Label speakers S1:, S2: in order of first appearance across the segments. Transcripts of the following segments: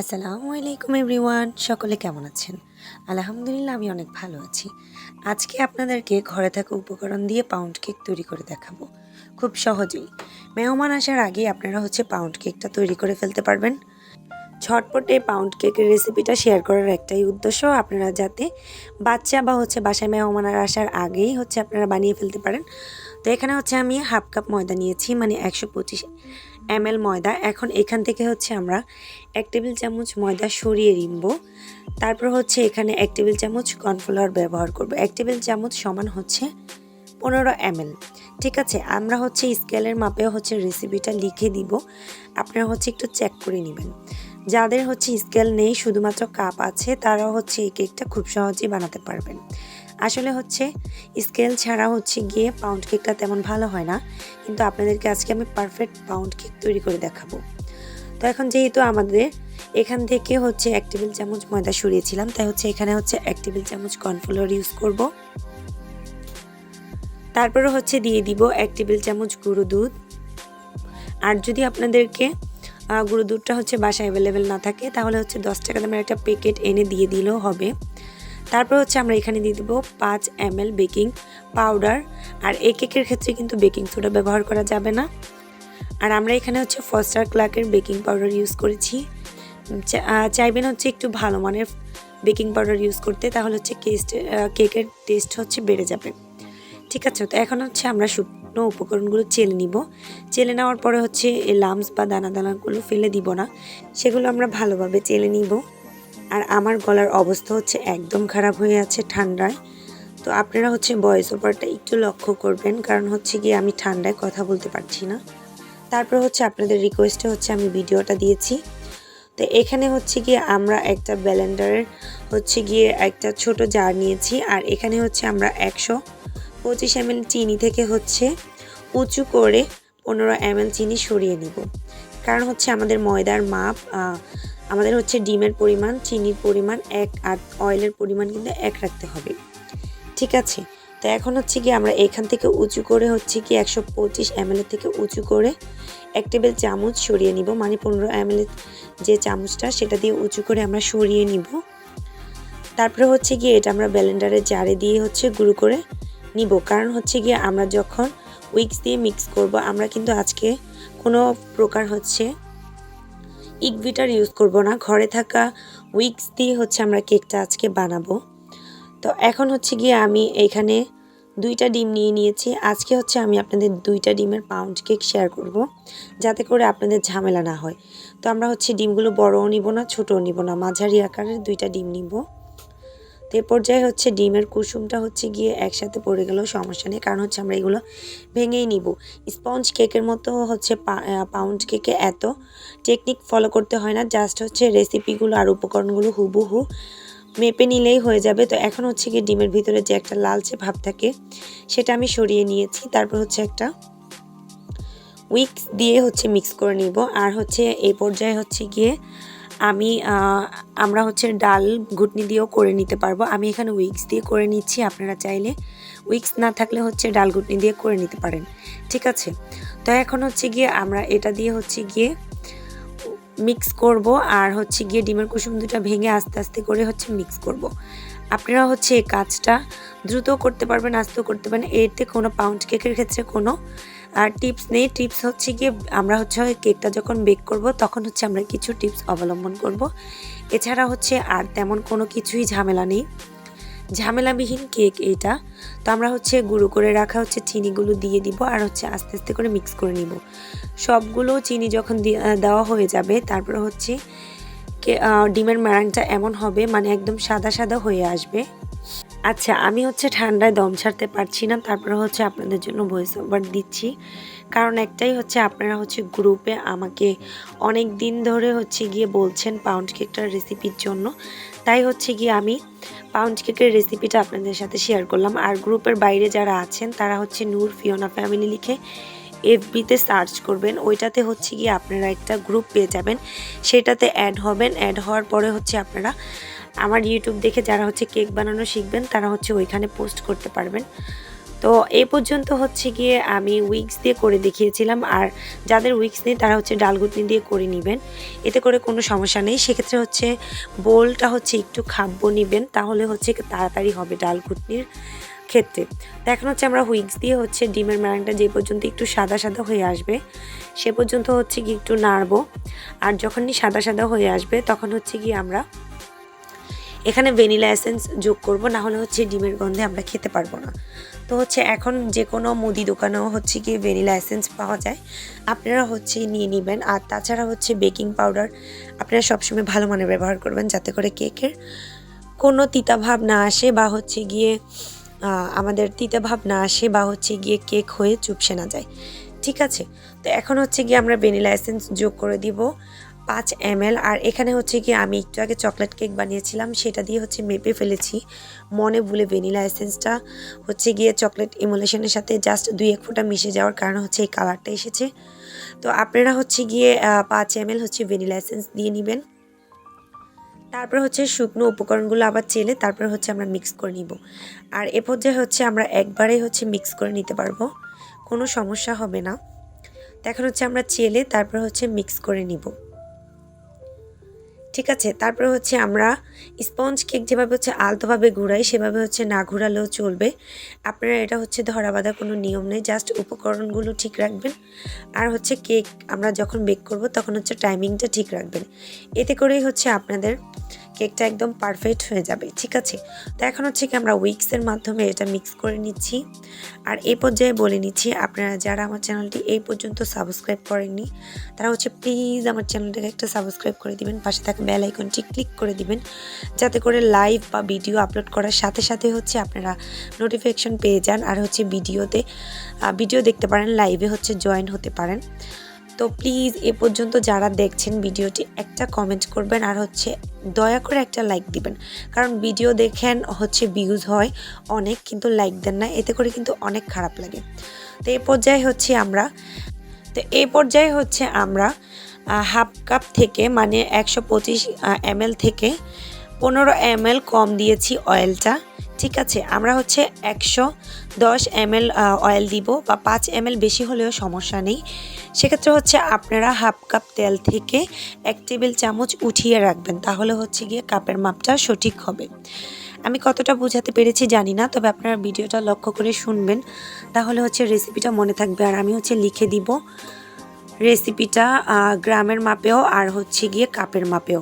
S1: আসসালামু আলাইকুম এভরিওয়ান, সকলে কেমন আছেন? আলহামদুলিল্লাহ, আমি অনেক ভালো আছি। আজকে আপনাদেরকে ঘরে থাকা উপকরণ দিয়ে পাউন্ড কেক তৈরি করে দেখাবো। খুব সহজেই। মেহমান আসার আগেই আপনারা হচ্ছে পাউন্ড কেকটা তৈরি করে ফেলতে পারবেন। ঝটপট পাউন্ড কেকের রেসিপিটা শেয়ার করার একটাই উদ্দেশ্য আপনারা যাতে বাচ্চা বা হচ্ছে বাসায় মেহমানার আসার আগেই হচ্ছে আপনারা বানিয়ে ফেলতে পারেন। তো এখানে হচ্ছে আমি হাফ কাপ ময়দা নিয়েছি মানে একশো পঁচিশ এম ময়দা। এখন এখান থেকে হচ্ছে আমরা এক টেবিল চামচ ময়দা সরিয়ে নিব। তারপর হচ্ছে এখানে এক টেবিল চামচ কর্নফ্লাওয়ার ব্যবহার করব। এক টেবিল চামচ সমান হচ্ছে পনেরো এম ঠিক আছে, আমরা হচ্ছে স্কেলের মাপে হচ্ছে রেসিপিটা লিখে দিব। আপনারা হচ্ছে একটু চেক করে নেবেন। যাদের হচ্ছে স্কেল নেই, শুধুমাত্র কাপ আছে তারাও হচ্ছে এই কেকটা খুব সহজেই বানাতে পারবেন। আসলে হচ্ছে স্কেল ছাড়া হচ্ছে গিয়ে পাউন্ড কেকটা তেমন ভালো হয় না, কিন্তু আপনাদেরকে আজকে আমি পারফেক্ট পাউন্ড কেক তৈরি করে দেখাবো। তো এখন যেহেতু আমাদের এখান থেকে হচ্ছে এক টেবিল চামচ ময়দা সরিয়েছিলাম, তাই হচ্ছে এখানে হচ্ছে এক টেবিল চামচ কর্নফ্লাওয়ার ইউজ করব। তারপরে হচ্ছে দিয়ে দিব এক টেবিল চামচ গুঁড়ো দুধ। আর যদি আপনাদেরকে গুঁড়ো দুধটা হচ্ছে বাসায় অ্যাভেলেবেল না থাকে, তাহলে হচ্ছে দশ টাকা দামের একটা প্যাকেট এনে দিয়ে দিলেও হবে। তারপর হচ্ছে আমরা এখানে দিয়ে দেবো পাঁচ এম বেকিং পাউডার আর এই কেকের ক্ষেত্রে কিন্তু বেকিং সোডা ব্যবহার করা যাবে না। আর আমরা এখানে হচ্ছে ফস্টার ক্লার্কের বেকিং পাউডার ইউজ করেছি। চাইবেন হচ্ছে একটু ভালো মানের বেকিং পাউডার ইউজ করতে, তাহলে হচ্ছে কেস্ট কেকের টেস্ট হচ্ছে বেড়ে যাবে। ঠিক আছে, তো এখন হচ্ছে আমরা শুকনো উপকরণগুলো চেলে নিব। চেলে নেওয়ার পরে হচ্ছে এই লামস বা দানা দানাগুলো ফেলে দিব না। সেগুলো আমরা ভালোভাবে চেলে নিব। আর আমার গলার অবস্থা হচ্ছে একদম খারাপ হয়ে আছে ঠান্ডায়। তো আপনারা হচ্ছে ভয়েস ওভারটা একটু লক্ষ্য করবেন, কারণ হচ্ছে গিয়ে আমি ঠান্ডায় কথা বলতে পারছি না। তারপর হচ্ছে আপনাদের রিকোয়েস্টে হচ্ছে আমি ভিডিওটা দিয়েছি। তো এখানে হচ্ছে গিয়ে আমরা একটা ব্যালেন্ডারের হচ্ছে গিয়ে একটা ছোট জার নিয়েছি। আর এখানে হচ্ছে আমরা একশো পঁচিশ এম চিনি থেকে হচ্ছে উঁচু করে পনেরো এম চিনি সরিয়ে নিব। কারণ হচ্ছে আমাদের ময়দার মাপ আমাদের হচ্ছে ডিমের পরিমাণ, চিনির পরিমাণ এক আর অয়েলের পরিমাণ কিন্তু এক রাখতে হবে। ঠিক আছে? তো এখন হচ্ছে কি আমরা এখান থেকে উঁচু করে হচ্ছে কি একশো পঁচিশ এম থেকে উঁচু করে এক টেবিল চামচ সরিয়ে নিব। মানে পনেরো এম যে চামচটা, সেটা দিয়ে উঁচু করে আমরা সরিয়ে নিব। তারপরে হচ্ছে গিয়ে এটা আমরা ব্যালেন্ডারের জারে দিয়ে হচ্ছে গুঁড়ো করে নিব। কারণ হচ্ছে গিয়ে আমরা যখন উইক্স দিয়ে মিক্স করব, আমরা কিন্তু আজকে কোনো প্রকার হচ্ছে ইকভিটার ইউজ করব না। ঘরে থাকা উইক্স দিয়ে হচ্ছে আমরা কেকটা আজকে বানাবো। তো এখন হচ্ছে গিয়ে আমি এখানে দুইটা ডিম নিয়ে নিয়েছি। আজকে হচ্ছে আমি আপনাদের দুইটা ডিমের পাউন্ড কেক শেয়ার করব, যাতে করে আপনাদের ঝামেলা না হয়। তো আমরা হচ্ছে ডিমগুলো বড়ও নিব না, ছোটও নিব না, মাঝারি আকারের দুইটা ডিম নিব। তো এ পর্যায়ে হচ্ছে ডিমের কুসুমটা হচ্ছে গিয়ে একসাথে পড়ে গেলেও সমস্যা নেই। কারণ হচ্ছে আমরা এগুলো ভেঙেই নিব। স্পঞ্জ কেকের মতো হচ্ছে পাউন্ড কেকে এত টেকনিক ফলো করতে হয় না। জাস্ট হচ্ছে রেসিপিগুলো আর উপকরণগুলো হুবহু মেপে নিলেই হয়ে যাবে। তো এখন হচ্ছে গিয়ে ডিমের ভিতরে যে একটা লালচে ভাব থাকে, সেটা আমি সরিয়ে নিয়েছি। তারপর হচ্ছে একটা উইক্স দিয়ে হচ্ছে মিক্স করে নিব। আর হচ্ছে এই পর্যায়ে হচ্ছে গিয়ে আমি আমরা হচ্ছে ডাল ঘুটনি দিয়েও করে নিতে পারব। আমি এখানে উইক্স দিয়ে করে নিচ্ছি, আপনারা চাইলে উইক্স না থাকলে হচ্ছে ডাল ঘুটনি দিয়ে করে নিতে পারেন। ঠিক আছে? তো এখন হচ্ছে গিয়ে আমরা এটা দিয়ে হচ্ছে গিয়ে মিক্স করব আর হচ্ছে গিয়ে ডিমের কুসুম দুটা ভেঙে আস্তে আস্তে করে হচ্ছে মিক্স করব। আপনারা হচ্ছে এই কাজটা দ্রুত করতে পারবেন আস্তেও করতে পারেন এতে কোনো পাউন্ড কেকের ক্ষেত্রে কোনো আর টিপস নেই। টিপস হচ্ছে গিয়ে আমরা হচ্ছে কেকটা যখন বেক করব, তখন হচ্ছে আমরা কিছু টিপস অবলম্বন করব। এছাড়া হচ্ছে আর তেমন কোনো কিছুই ঝামেলা নেই। ঝামেলাবিহীন কেক এটা তো আমরা হচ্ছে গুঁড়ো করে রাখা হচ্ছে চিনিগুলো দিয়ে দিব আর হচ্ছে আস্তে আস্তে করে মিক্স করে নিব। সবগুলো চিনি যখন দেওয়া হয়ে যাবে, তারপর হচ্ছে ডিমের ম্যারাংটা এমন হবে মানে একদম সাদা সাদা হয়ে আসবে। আচ্ছা আমি হচ্ছে ঠান্ডায় দম ছাড়তে পারছি না, তারপরে হচ্ছে আপনাদের জন্য ভয়েস ওভার দিচ্ছি। কারণ একটাই হচ্ছে আপনারা হচ্ছে গ্রুপে আমাকে অনেক দিন ধরে হচ্ছে গিয়ে বলছেন পাউন্ড কেকটার রেসিপির জন্য। তাই হচ্ছে গিয়ে আমি পাউন্ড কেকের রেসিপিটা আপনাদের সাথে শেয়ার করলাম। আর গ্রুপের বাইরে যারা আছেন, তারা হচ্ছে নূর ফিওনা ফ্যামিলি লিখে এফবিতে সার্চ করবেন, ওইটাতে হচ্ছে গিয়ে আপনারা একটা গ্রুপ পেয়ে যাবেন। সেটাতে অ্যাড হবেন অ্যাড হওয়ার পরে হচ্ছে আপনারা আমার ইউটিউব দেখে যারা হচ্ছে কেক বানানো শিখবেন, তারা হচ্ছে ওইখানে পোস্ট করতে পারবেন। তো এই পর্যন্ত হচ্ছে গিয়ে আমি উইক্স দিয়ে করে দেখিয়েছিলাম, আর যাদের উইক্স নেই তারা হচ্ছে ডাল ঘুটনি দিয়ে করে নেবেন। এতে করে কোনো সমস্যা নেই, সেক্ষেত্রে হচ্ছে বোলটা হচ্ছে একটু খাব্য নেবেন, তাহলে হচ্ছে তাড়াতাড়ি হবে ডাল ঘুটনির ক্ষেত্রে। তো এখন হচ্ছে আমরা হুইক্স দিয়ে হচ্ছে ডিমের ম্যারাংটা যে পর্যন্ত একটু সাদা সাদা হয়ে আসবে, সে পর্যন্ত হচ্ছে কি একটু নাড়বো। আর যখনই সাদা সাদা হয়ে আসবে, তখন হচ্ছে কি আমরা এখানে ভ্যানিলা এসেন্স যোগ করব, না হলে হচ্ছে ডিমের গন্ধে আমরা খেতে পারব না। তো হচ্ছে এখন যে কোনো মুদি দোকানেও হচ্ছে কি ভ্যানিলা এসেন্স পাওয়া যায়। আপনারা হচ্ছে নিয়ে নেবেন। আর তাছাড়া হচ্ছে বেকিং পাউডার আপনারা সবসময় ভালো মানের ব্যবহার করবেন, যাতে করে কেকের কোনো তিতাভাব না আসে বা হচ্ছে গিয়ে আমাদের তিতাভাব না আসে বা হচ্ছে গিয়ে কেক হয়ে চুপসে না যায়। ঠিক আছে? তো এখন হচ্ছে গিয়ে আমরা ভ্যানিলা এসেন্স যোগ করে দিব পাঁচ এম আর এখানে হচ্ছে গিয়ে আমি একটু আগে চকলেট কেক বানিয়েছিলাম, সেটা দিয়ে হচ্ছে মেপে ফেলেছি। মনে ভুলে ভ্যানিলা এসেন্সটা হচ্ছে গিয়ে চকলেট ইমোলেশনের সাথে জাস্ট দুই এক ফোঁটা মিশে যাওয়ার কারণে হচ্ছে এই কালারটা এসেছে। তো আপনারা হচ্ছে গিয়ে পাঁচ এম হচ্ছে ভ্যানিলা এসেন্স দিয়ে নেবেন। তারপর হচ্ছে শুকনো উপকরণগুলো আবার চেলে তারপর হচ্ছে আমরা মিক্স করে নিব। আর এ পর্যায়ে হচ্ছে আমরা একবারে হচ্ছে মিক্স করে নিতে পারব। কোনো সমস্যা হবে না। এখন হচ্ছে আমরা চেলে তারপর হচ্ছে মিক্স করে নিব। ঠিক আছে? তারপরে হচ্ছে আমরা স্পঞ্জ কেক যেভাবে হচ্ছে আলতোভাবে ঘুরাই সেভাবে হচ্ছে না ঘুরালেও চলবে। আপনারা এটা হচ্ছে ধরা বাঁধা কোনো নিয়ম নেই জাস্ট উপকরণগুলো ঠিক রাখবেন। আর হচ্ছে কেক আমরা যখন বেক করব, তখন হচ্ছে টাইমিংটা ঠিক রাখবেন। এতে করেই হচ্ছে আপনাদের কেকটা একদম পারফেক্ট হয়ে যাবে, ঠিক আছে? তো এখন হচ্ছে কি আমরা উইক্সের মাধ্যমে এটা মিক্স করে নিচ্ছি। আর এই পর্যায়ে বলে নিচ্ছি, আপনারা যারা আমার চ্যানেলটি এই পর্যন্ত সাবস্ক্রাইব করেননি, তারা হচ্ছে প্লিজ আমার চ্যানেলটাকে একটা সাবস্ক্রাইব করে দিবেন, পাশে থাকা বেল আইকনটি ক্লিক করে দিবেন, যাতে করে লাইভ বা ভিডিও আপলোড করার সাথে সাথে হচ্ছে আপনারা নোটিফিকেশন পেয়ে যান, আর হচ্ছে ভিডিওতে ভিডিও দেখতে পারেন লাইভে হচ্ছে জয়েন হতে পারেন। তো প্লিজ এ পর্যন্ত যারা দেখছেন ভিডিওটি একটা কমেন্ট করবেন, আর হচ্ছে দয়া করে একটা লাইক দিবেন। কারণ ভিডিও দেখেন হচ্ছে ভিউজ হয় অনেক, কিন্তু লাইক দেন না, এতে করে কিন্তু অনেক খারাপ লাগে। তো এই পর্যায়ে হচ্ছে আমরা, তো এই পর্যায়ে হচ্ছে আমরা হাফ কাপ থেকে মানে একশো পঁচিশ এমএল থেকে পনেরো এমএল কম দিয়েছি অয়েলটা, ঠিক আছে? আমরা হচ্ছে একশো দশ এমএল অয়েল দিব বা পাঁচ এমএল বেশি হলেও সমস্যা নেই। সেক্ষেত্রে হচ্ছে আপনারা হাফ কাপ তেল থেকে এক টেবিল চামচ উঠিয়ে রাখবেন, তাহলে হচ্ছে গিয়ে কাপের মাপটা সঠিক হবে। আমি কতটা বোঝাতে পেরেছি জানি না, তবে আপনারা ভিডিওটা লক্ষ্য করে শুনবেন। তাহলে হচ্ছে রেসিপিটা মনে থাকবে আর আমি হচ্ছে লিখে দিব। রেসিপিটা গ্রামের মাপেও আর হচ্ছে গিয়ে কাপের মাপেও।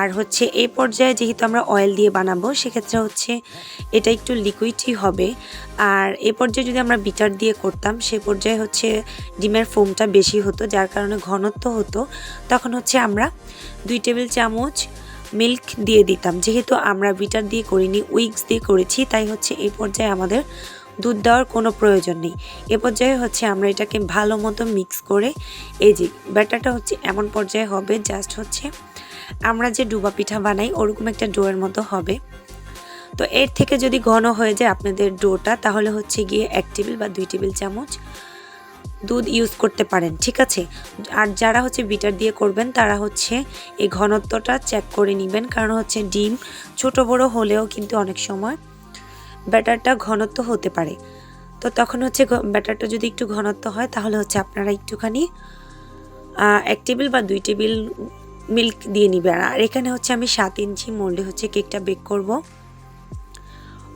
S1: আর হচ্ছে এই পর্যায়ে যেহেতু আমরা অয়েল দিয়ে বানাবো, সেক্ষেত্রে হচ্ছে এটা একটু লিকুইডই হবে। আর এ পর্যায়ে যদি আমরা বিটার দিয়ে করতাম, সে পর্যায়ে হচ্ছে ডিমের ফোমটা বেশি হতো, যার কারণে ঘনত্ব হতো। তখন হচ্ছে আমরা দুই টেবিল চামচ মিল্ক দিয়ে দিতাম। যেহেতু আমরা বিটার দিয়ে করিনি, উইক্স দিয়ে করেছি, তাই হচ্ছে এই পর্যায়ে আমাদের দুধ দেওয়ার কোনো প্রয়োজন নেই। এ পর্যায়ে হচ্ছে আমরা এটাকে ভালো মতো মিক্স করে, এই যে ব্যাটারটা হচ্ছে এমন পর্যায়ে হবে জাস্ট হচ্ছে আমরা যে ডুবা পিঠা বানাই, ওরকম একটা ডোয়ের মতো হবে। তো এর থেকে যদি ঘন হয়ে যায় আপনাদের ডোটা, তাহলে হচ্ছে গিয়ে এক টেবিল বা দুই টেবিল চামচ দুধ ইউজ করতে পারেন, ঠিক আছে? আর যারা হচ্ছে বিটার দিয়ে করবেন, তারা হচ্ছে এই ঘনত্বটা চেক করে নেবেন, কারণ হচ্ছে ডিম ছোট বড় হলেও কিন্তু অনেক সময় ব্যাটারটা ঘনত্ব হতে পারে। তো তখন হচ্ছে ব্যাটারটা যদি একটু ঘনত্ব হয়, তাহলে হচ্ছে আপনারা একটুখানি এক টেবিল বা দুই টেবিল মিল্ক দিয়ে নেবেন। আর এখানে হচ্ছে আমি সাত ইঞ্চি মোল্ডে হচ্ছে কেকটা বেক করব।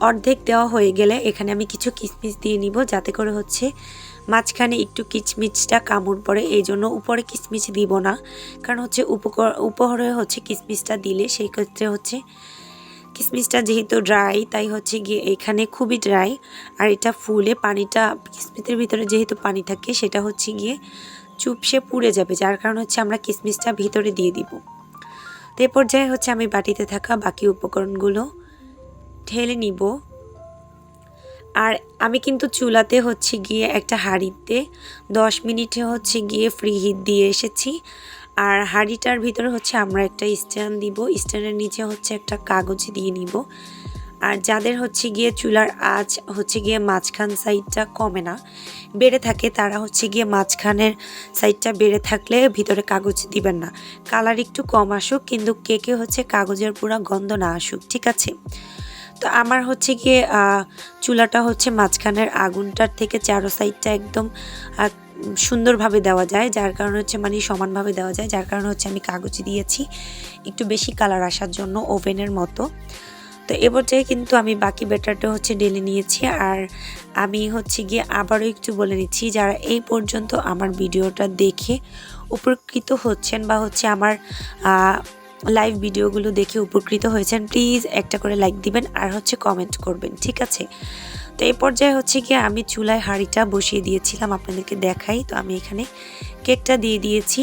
S1: অর্ধেক দেওয়া হয়ে গেলে এখানে আমি কিছু কিশমিশ দিয়ে নিব, যাতে করে হচ্ছে মাঝখানে একটু কিচমিচটা কামড় পড়ে। এই জন্য উপরে কিশমিচ দিব না, কারণ হচ্ছে উপকর উপরে হচ্ছে কিশমিচটা দিলে সেই ক্ষেত্রে হচ্ছে কিশমিশটা যেহেতু ড্রাই তাই হচ্ছে গিয়ে এখানে খুবই ড্রাই আর এটা ফুলে পানিটা, কিসমিসের ভিতরে যেহেতু পানি থাকে, সেটা হচ্ছে গিয়ে চুপসে পুড়ে যাবে, যার কারণ হচ্ছে আমরা কিসমিসটা ভিতরে দিয়ে দিব। তো এ পর্যায়ে হচ্ছে আমি বাটিতে থাকা বাকি উপকরণগুলো ঢেলে নিব। আর আমি কিন্তু চুলাতে হচ্ছে গিয়ে একটা হাঁড়িতে দশ মিনিটে হচ্ছে গিয়ে ফ্রি হিট দিয়ে এসেছি। আর হাঁড়িটার ভিতরে হচ্ছে আমরা একটা স্ট্যান্ড দিব। স্ট্যান্ডের নিচে হচ্ছে একটা কাগজ দিয়ে নিব। আর যাদের হচ্ছে গিয়ে চুলার আঁচ হচ্ছে গিয়ে মাঝখান সাইডটা কমে না, বেড়ে থাকে, তারা হচ্ছে গিয়ে মাঝখানের সাইডটা বেড়ে থাকলে ভিতরে কাগজ দিবেন না। কালার একটু কম আসুক, কিন্তু কেকে হচ্ছে কাগজের পুরো গন্ধ না আসুক, ঠিক আছে? তো আমার হচ্ছে গিয়ে চুলাটা হচ্ছে মাঝখানের আগুনটার থেকে চারো সাইডটা একদম সুন্দরভাবে দেওয়া যায়। যার কারণে হচ্ছে মানে সমানভাবে দেওয়া যায়। যার কারণে হচ্ছে আমি কাগজ দিয়েছি একটু বেশি কালার আসার জন্য ওভেনের মতো। তো এ পর্যায়ে কিন্তু আমি বাকি ব্যাটারটা হচ্ছে ডেলে নিয়েছি। আর আমি হচ্ছে গিয়ে আবারও একটু বলে নিচ্ছি, যারা এই পর্যন্ত আমার ভিডিওটা দেখে উপকৃত হচ্ছেন বা হচ্ছে আমার লাইভ ভিডিওগুলো দেখে উপকৃত হয়েছেন প্লিজ একটা করে লাইক দিবেন আর হচ্ছে কমেন্ট করবেন, ঠিক আছে? তো এই পর্যায়ে হচ্ছে গিয়ে আমি চুলায় হাঁড়িটা বসিয়ে দিয়েছিলাম আপনাদেরকে দেখাই, তো আমি এখানে কেকটা দিয়ে দিয়েছি।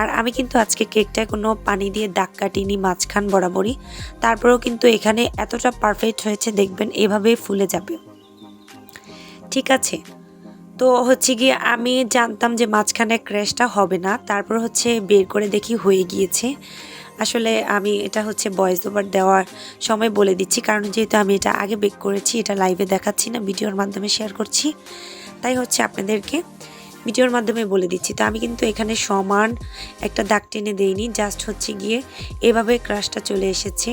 S1: আর আমি কিন্তু আজকে কেকটায় কোনো পানি দিয়ে দাগ কাটিনি মাঝখান বরাবরই, তারপরেও কিন্তু এখানে এতটা পারফেক্ট হয়েছে, দেখবেন এভাবেই ফুলে যাবে। ঠিক আছে? তো হচ্ছে গিয়ে আমি জানতাম যে মাঝখানে ক্র্যাশটা হবে না, তারপর হচ্ছে বের করে দেখি হয়ে গিয়েছে। আসলে আমি এটা হচ্ছে বয়েস ওভার দেওয়ার সময় বলে দিচ্ছি, কারণ যেহেতু আমি এটা আগে বেক করেছি, এটা লাইভে দেখাচ্ছি না ভিডিওর মাধ্যমে শেয়ার করছি, তাই হচ্ছে আপনাদেরকে ভিডিওর মাধ্যমে বলে দিচ্ছি। তো আমি কিন্তু এখানে সমান একটা দাগ টেনে দেইনি জাস্ট হচ্ছে গিয়ে এভাবে ক্রাশটা চলে এসেছে।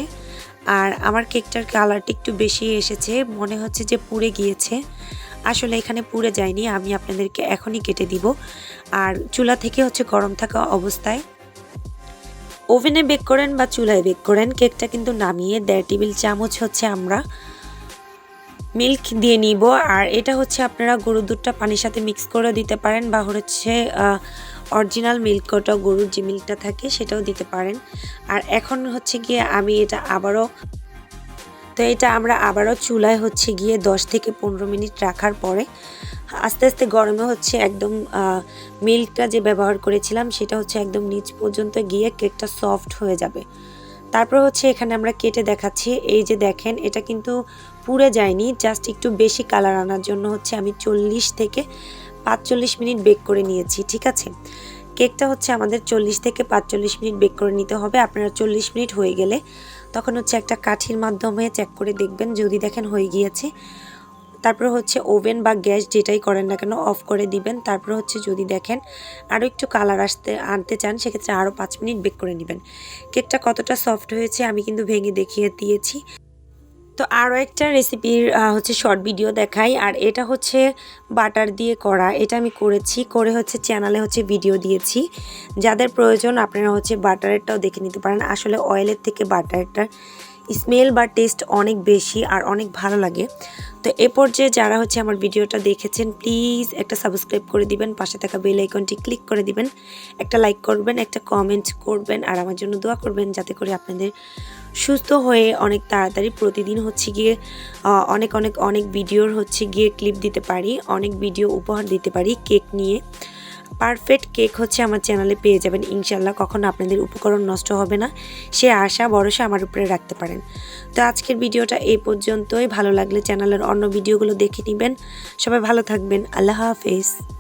S1: আর আমার কেকটার কালারটা একটু বেশি এসেছে, মনে হচ্ছে যে পুড়ে গিয়েছে। আসলে এখানে পুড়ে যায়নি, আমি আপনাদেরকে এখনই কেটে দিব। আর চুলা থেকে হচ্ছে গরম থাকা অবস্থায় ওভেনে বেক করেন বা চুলায় বেক করেন, কেকটা কিন্তু নামিয়ে দেড় টেবিল চামচ হচ্ছে আমরা মিল্ক দিয়ে নিব। আর এটা হচ্ছে আপনারা গরুর দুধটা পানির সাথে মিক্স করে দিতে পারেন বা হচ্ছে অরিজিনাল মিল্কটা গরুর যে মিল্কটা থাকে সেটাও দিতে পারেন। আর এখন হচ্ছে গিয়ে আমি এটা আবারও, তো এটা আমরা আবারও চুলায় হচ্ছে গিয়ে 10 থেকে পনেরো মিনিট রাখার পরে আস্তে আস্তে গরমে হচ্ছে একদম মিল্কটা যে ব্যবহার করেছিলাম সেটা হচ্ছে একদম নিচ পর্যন্ত গিয়ে কেকটা সফট হয়ে যাবে। তারপর হচ্ছে এখানে আমরা কেটে দেখাচ্ছি। এই যে দেখেন, এটা কিন্তু পুড়ে যায়নি, জাস্ট একটু বেশি কালার আনার জন্য হচ্ছে আমি চল্লিশ থেকে পাঁচচল্লিশ মিনিট বেক করে নিয়েছি, ঠিক আছে? কেকটা হচ্ছে আমাদের চল্লিশ থেকে পাঁচচল্লিশ মিনিট বেক করে নিতে হবে। আপনারা চল্লিশ মিনিট হয়ে গেলে তখন হচ্ছে একটা কাঠির মাধ্যমে চেক করে দেখবেন। যদি দেখেন হয়ে গিয়েছে তারপর হচ্ছে ওভেন বা গ্যাস যেটাই করেন না কেন অফ করে দিবেন। তারপর হচ্ছে যদি দেখেন আরও একটু কালার আসতে, আনতে চান, সেক্ষেত্রে আরও পাঁচ মিনিট বেক করে নেবেন। কেকটা কতটা সফট হয়েছে আমি কিন্তু ভেঙে দেখিয়ে দিয়েছি। তো আরও একটা রেসিপির হচ্ছে শর্ট ভিডিও দেখাই, আর এটা হচ্ছে বাটার দিয়ে করা। এটা আমি করেছি, করে হচ্ছে চ্যানেলে হচ্ছে ভিডিও দিয়েছি। যাদের প্রয়োজন আপনারা হচ্ছে বাটারেরটাও দেখে নিতে পারেন। আসলে অয়েলের থেকে বাটারটার স্মেল বা টেস্ট অনেক বেশি আর অনেক ভালো লাগে। তো এ পর্যায়ে যারা হচ্ছে আমার ভিডিওটা দেখেছেন প্লিজ একটা সাবস্ক্রাইব করে দিবেন, পাশে থাকা বেল আইকনটি ক্লিক করে দিবেন। একটা লাইক করবেন, একটা কমেন্ট করবেন আর আমার জন্য দোয়া করবেন যাতে করে আপনাদের সুস্থ হয়ে অনেক তাড়াতাড়ি প্রতিদিন হচ্ছে গিয়ে অনেক অনেক অনেক ভিডিওর হচ্ছে গিয়ে ক্লিপ দিতে পারি, অনেক ভিডিও উপহার দিতে পারি কেক নিয়ে। পারফেক্ট কেক হচ্ছে আমার চ্যানেলে পেয়ে যাবেন। ইনশাল্লাহ কখনো আপনাদের উপকরণ নষ্ট হবে না। সে আশা, ভরসা আমার উপরে রাখতে পারেন। তো আজকের ভিডিওটা এই পর্যন্তই। ভালো লাগলে চ্যানেলের অন্য ভিডিওগুলো দেখে নেবেন। সবাই ভালো থাকবেন। আল্লাহ হাফেজ।